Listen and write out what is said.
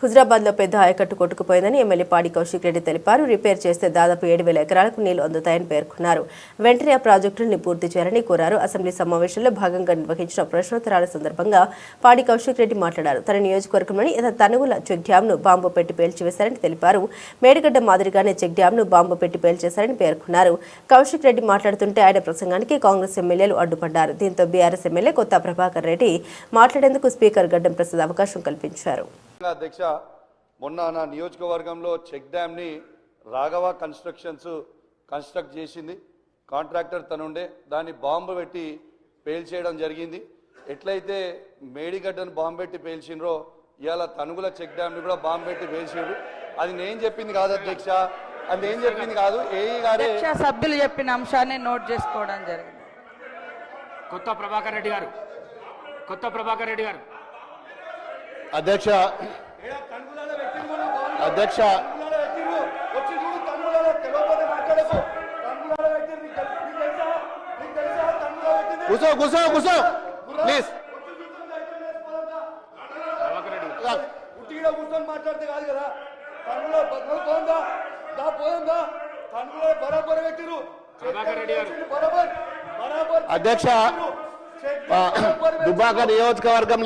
హుజరాబాద్లో పెద్ద ఆయకట్టు కొట్టుకుపోయిందని ఎమ్మెల్యే పాడి కౌశిక్ రెడ్డి తెలిపారు. రిపేర్ చేస్తే దాదాపు ఏడు వేల ఎకరాలకు నీళ్ళు అందుతాయని పేర్కొన్నారు. వెంటనే ఆ ప్రాజెక్టుని పూర్తి చేయాలని కోరారు. అసెంబ్లీ సమావేశంలో భాగంగా నిర్వహించిన ప్రశ్నోత్తరాల సందర్భంగా పాడి కౌశిక్ రెడ్డి మాట్లాడారు. తన నియోజకవర్గంలోని తనుగుల చెక్ డ్యాం ను బాంబు పెట్టి పేల్చివేశారని తెలిపారు. మేడిగడ్డ మాదిరిగానే చెక్ డ్యాం ను బాంబు పెట్టి పేల్చేశారని పేర్కొన్నారు. కౌశిక్ రెడ్డి మాట్లాడుతుంటే ఆయన ప్రసంగానికి కాంగ్రెస్ ఎమ్మెల్యేలు అడ్డుపడ్డారు. దీంతో బీఆర్ఎస్ ఎమ్మెల్యే కొత్త ప్రభాకర్ రెడ్డి మాట్లాడేందుకు స్పీకర్ గడ్డం ప్రసాద్ అవకాశం కల్పించారు. అధ్యక్ష మొన్న నా నియోజకవర్గంలో చెక్ డ్యామ్ని రాఘవ కన్స్ట్రక్షన్స్ కన్స్ట్రక్ట్ చేసింది. కాంట్రాక్టర్ తనుండే. దాన్ని బాంబు పెట్టి పేల్చేయడం జరిగింది. ఎట్లయితే మేడిగడ్డను బాంబు పెట్టి పేల్చిండ్రో ఇవాళ తనుగుల చెక్ డ్యామ్ని కూడా బాంబు పెట్టి పేల్చిండ్రు. అది నేను చెప్పింది కాదు అధ్యక్ష. అది నేను చెప్పింది కాదు. ఏఈ గారే అధ్యక్ష సభ్యులు చెప్పిన అంశాన్ని నోట్ చేసుకోవడం జరిగింది. కొత్త ప్రభాకర్ రెడ్డి గారు. కొత్త ప్రభాకర్ రెడ్డి గారు. అధ్యక్ష అధ్యక్ష కూర్చో కూర్చో కూర్చో ప్లీజ్. కూర్చొని మాట్లాడితే కాదు కదా. తనుగులో పోందా దా పోయిందా? తనుగులో బరాబర్ పెట్టిరు బరాబర్. బరాబర్ అధ్యక్ష దుబ్బాక నియోజకవర్గంలో